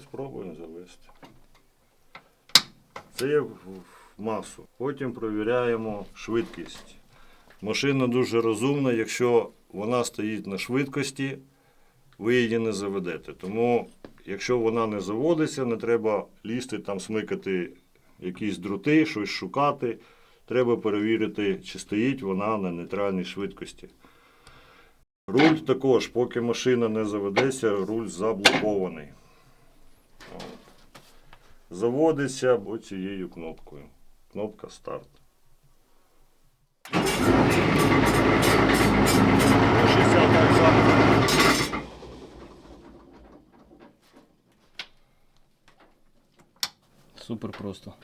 Спробуємо завести. Це як в масу. Потім провіряємо швидкість. Машина дуже розумна, якщо вона стоїть на швидкості, ви її не заведете. Тому, якщо вона не заводиться, не треба лізти там, смикати якісь дроти, щось шукати. Треба перевірити, чи стоїть вона на нейтральній швидкості. Руль також, поки машина не заведеться, руль заблокований. Заводиться або цією кнопкою. Кнопка старт. 60. Супер просто.